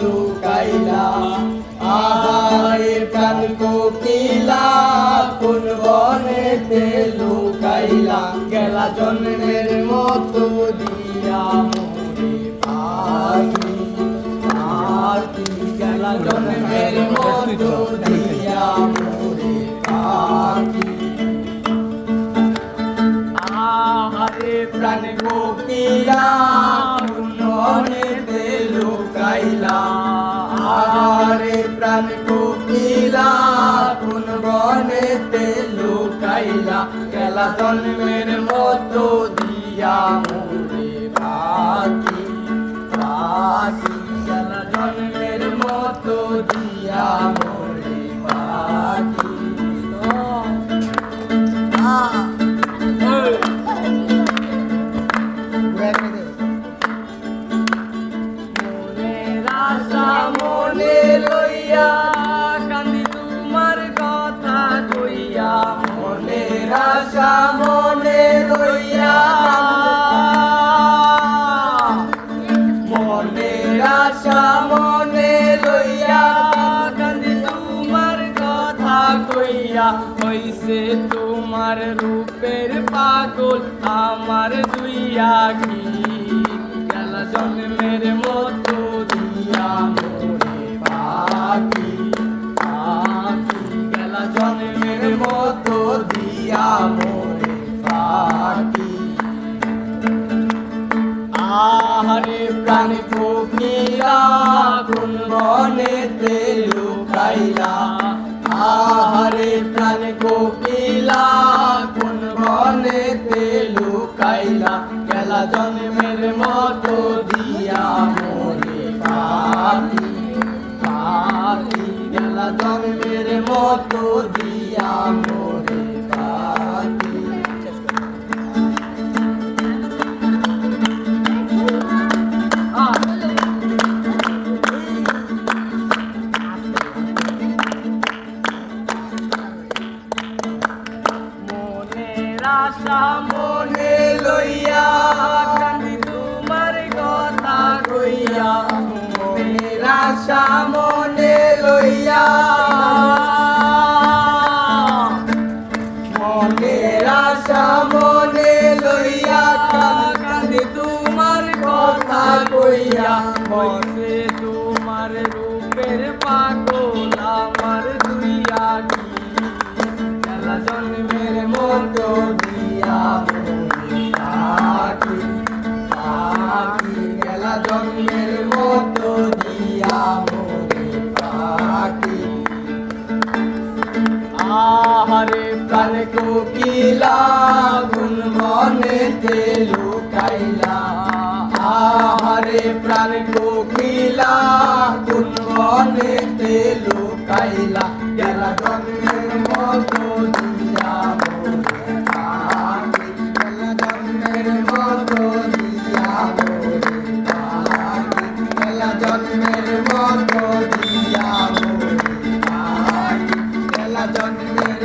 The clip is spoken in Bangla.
লুকাইলা, আহারে প্রাণ কোকিলা, কোন বনেতে লুকাইলা, গেলা জন্মের মতো দিয়া মোরে পাখি গেলা জন্মের মতো দিয়া মোরে পাখি আহারে প্রাণ কোকিলা লুকাইলা আহারে প্রাণ কুকিলা কোন বনেতে লুকাইলা গেলা জন্মের মতো দিয়া মোরে পাখি পাখি গেলা জন্মের মতো দিয়া মনে লইয়া কান্দি তোমার কথা কইয়া। মনের আশা মনে লইয়া। মনের আশা মনে লইয়া কান্দি তোমার কথা কইয়া। হইছে তোমার রূপের পাগল, আমার দুই আখি। আহারে প্রাণ কোকিলা কোন বনেতে লুকাইলা আহারে প্রাণ কোকিলা কোন বনেতে লুকাইলা গেলা জন্মের মতো দিয়া মোরে পাখি পাখি গেলা জন্মের মতো দিয়া আশা লইয়া কান্দি তোমার কথা কইয়া, মনের আশা লইয়া। মনের আশা লইয়া কান্দি তোমার কথা কইয়া, মনে তোমার রূপের পাগল আমার দুই আখি জন্মের মতো কোকিলা গুন মনেতে লুকাইলা। আহারে প্রাণ কোকিলা গুন মনেতে লুকাইলা। গেলা জন্মের মতো দিয়া গেলা জন্মের মতো দিয়া গেলা জন্মের মতো দিয়া গেলা জন্মের